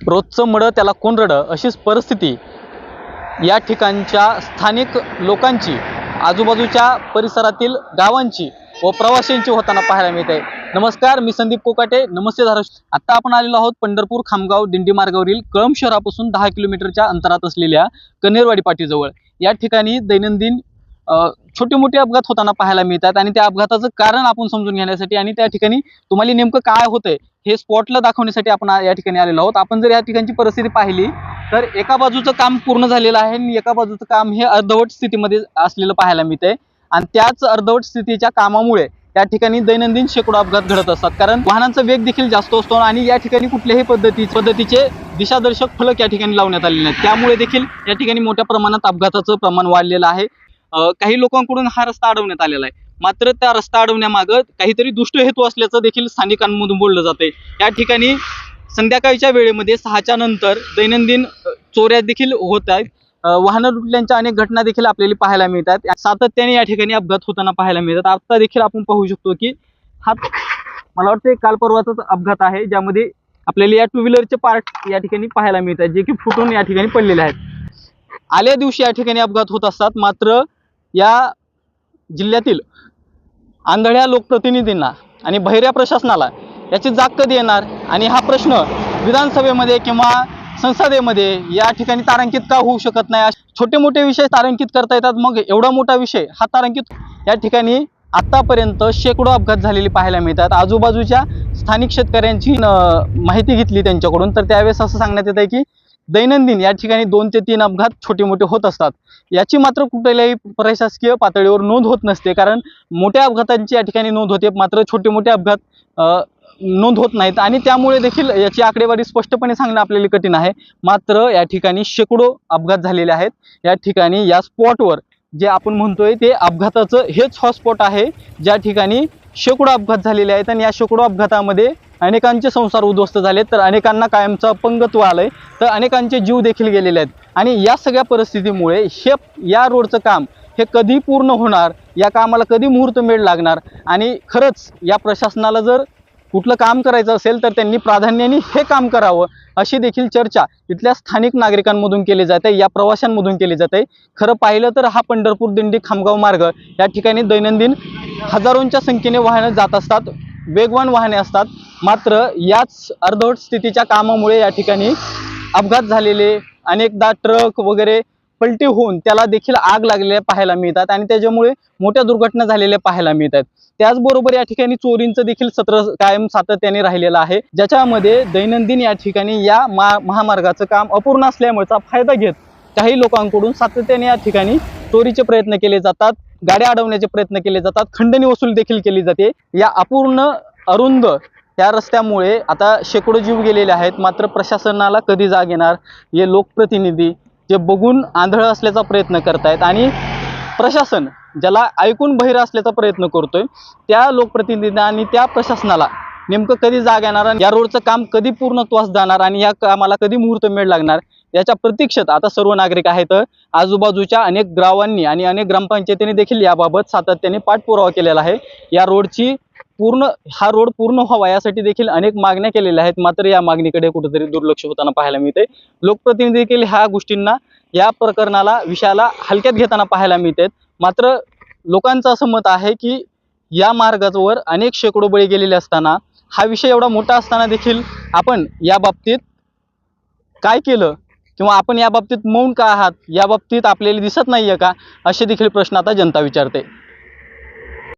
रोजचं मडं त्याला कोण रडं अशीच परिस्थिती या ठिकाणच्या स्थानिक लोकांची आजूबाजूच्या परिसरातील गावांची व प्रवाशांची होताना पाहायला मिळत आहे नमस्कार मी संदीप कोकाटे. नमस्ते धाराश आता आपण आलेलो आहोत पंढरपूर खामगाव दिंडी मार्गावरील कळंब शहरापासून दहा किलोमीटरच्या अंतरात असलेल्या कनेरवाडी पाटीजवळ. या ठिकाणी दैनंदिन छोटे मोठे अपघात होताना पाहायला मिळतात आणि त्या अपघाताचं कारण आपण समजून घेण्यासाठी आणि त्या ठिकाणी तुम्हाला नेमकं काय होतंय हे स्पॉटला दाखवण्यासाठी आपण या ठिकाणी आलेलो आहोत. आपण जर या ठिकाणची परिस्थिती पाहिली तर एका बाजूचं काम पूर्ण झालेलं आहे आणि एका बाजूचं काम हे अर्धवट स्थितीमध्ये असलेलं पाहायला मिळतंय. आणि त्याच अर्धवट स्थितीच्या कामामुळे त्या ठिकाणी दैनंदिन शेकडो अपघात घडत असतात. कारण वाहनांचा वेग देखील जास्त असतो आणि या ठिकाणी कुठल्याही पद्धती पद्धतीचे दिशादर्शक फलक या ठिकाणी लावण्यात आलेले आहेत त्यामुळे देखील या ठिकाणी मोठ्या प्रमाणात अपघाताचं प्रमाण वाढलेलं आहे. काही लोकांकडून हा रस्ता अडवण्यात आलेला आहे. मात्र त्या रस्ता अडवण्यामागं काहीतरी दुष्ट हेतू असल्याचं देखील स्थानिकांमधून बोललं जातंय. या ठिकाणी संध्याकाळच्या वेळेमध्ये सहाच्या नंतर दैनंदिन चोऱ्या देखील होत आहेत. वाहनं लुटल्यांच्या अनेक घटना देखील आपल्याला पाहायला मिळतात. सातत्याने या ठिकाणी अपघात होताना पाहायला मिळतात. आता देखील आपण पाहू शकतो की हा मला वाटतं काल परवाचाच अपघात आहे ज्यामध्ये आपल्याला या टू व्हीलरचे पार्ट या ठिकाणी पाहायला मिळतात जे की फुटून या ठिकाणी पडलेले आहेत. आल्या दिवशी या ठिकाणी अपघात होत असतात. मात्र या जिल्ह्यातील आंधळ्या लोकप्रतिनिधींना आणि बहिऱ्या प्रशासनाला याची जाग कधी येणार? आणि हा प्रश्न विधानसभेमध्ये किंवा संसदेमध्ये या ठिकाणी तारांकित का होऊ शकत नाही? छोटे मोठे विषय तारांकित करता येतात. मग एवढा मोठा विषय हा तारांकित या ठिकाणी आतापर्यंत शेकडो अपघात झालेले पाहायला मिळतात. आजूबाजूच्या स्थानिक शेतकऱ्यांची माहिती घेतली त्यांच्याकडून. तर त्यावेळेस असं सांगण्यात येत आहे की दैनंदिन या ठिकाणी दोन ते तीन अपघात छोटे मोठे होत असतात. याची मात्र कुठल्याही प्रशासकीय पातळीवर नोंद होत नसते कारण मोठ्या अपघातांची या ठिकाणी नोंद होते मात्र छोटे मोठे अपघात नोंद होत नाहीत. आणि त्यामुळे देखील याची आकडेवारी स्पष्टपणे सांगणं आपल्याला कठीण आहे. मात्र या ठिकाणी शेकडो अपघात झालेले आहेत. या ठिकाणी या स्पॉटवर जे आपण म्हणतोय ते अपघाताचं हेच हॉटस्पॉट आहे ज्या ठिकाणी शेकडो अपघात झालेले आहेत आणि या शेकडो अपघातामध्ये अनेकांचे संसार उद्ध्वस्त झाले तर अनेकांना कायमचं अपंगत्व आलं आहे तर अनेकांचे जीव देखील गेलेले आहेत. आणि या सगळ्या परिस्थितीमुळे हे या रोडचं काम हे कधी पूर्ण होणार या कामाला कधी मुहूर्तमेढ लागणार? आणि खरंच या प्रशासनाला जर कुठलं काम करायचं असेल तर त्यांनी प्राधान्याने हे काम करावं अशी देखील चर्चा इथल्या स्थानिक नागरिकांमधून केली जाते या प्रवाशांमधून केली जाते. खरं पाहिलं तर हा पंढरपूर दिंडी खामगाव मार्ग या ठिकाणी दैनंदिन हजारोंच्या संख्येने वाहनं जात असतात वेगवान वाहने असतात. मात्र याच अर्धवट स्थितीच्या कामामुळे या ठिकाणी अपघात झालेले अनेकदा ट्रक वगैरे पलटी होऊन त्याला देखील आग लागलेल्या पाहायला मिळतात आणि त्याच्यामुळे मोठ्या दुर्घटना झालेल्या पाहायला मिळतात. त्याचबरोबर या ठिकाणी चोरींचं देखील सत्र कायम सातत्याने राहिलेलं आहे. ज्याच्यामध्ये दैनंदिन या ठिकाणी या मा महामार्गाचं काम अपूर्ण असल्यामुळेचा फायदा घेत काही लोकांकडून सातत्याने या ठिकाणी चोरीचे प्रयत्न केले जातात गाड्या अडवण्याचे प्रयत्न केले जातात खंडणी वसूल देखील केली जाते. या अपूर्ण अरुंद त्या रस्त्यामुळे आता शेकडो जीव गेलेले आहेत. मात्र प्रशासनाला कधी जाग येणार? हे लोकप्रतिनिधी जे बघून आंधळ असल्याचा प्रयत्न करतायत आणि प्रशासन ज्याला ऐकून बहिर असल्याचा प्रयत्न करतोय त्या लोकप्रतिनिधींना आणि त्या प्रशासनाला नेमकं कधी जाग येणार आणि या रोडचं काम कधी पूर्णत्वास जाणार आणि या कामाला कधी मुहूर्त मेळ लागणार याच्या प्रतीक्षेत आता सर्व नागरिक आहेत. आजूबाजूच्या अनेक गावांनी आणि अनेक ग्रामपंचायतींनी देखील याबाबत सातत्याने पाठपुरावा केलेला आहे. या रोडची पूर्ण हा रोड पूर्ण व्हावा यासाठी देखील अनेक मागण्या केलेल्या आहेत. मात्र या मागणीकडे कुठेतरी दुर्लक्ष होताना पाहायला मिळते लोकप्रतिनिधी देखील ह्या गोष्टींना या प्रकरणाला विषयाला हलक्यात घेताना पाहायला मिळतात मात्र लोकांचं असं मत आहे की या मार्गावर अनेक शेकडो बळी गेलेले असताना हा विषय एवढा मोठा असताना देखील आपण या बाबतीत काय केलं? किंवा आपण या बाबतीत मौन का आहात? या बाबतीत आपल्याला दिसत नाहीये का? असे देखील प्रश्न आता जनता विचारते.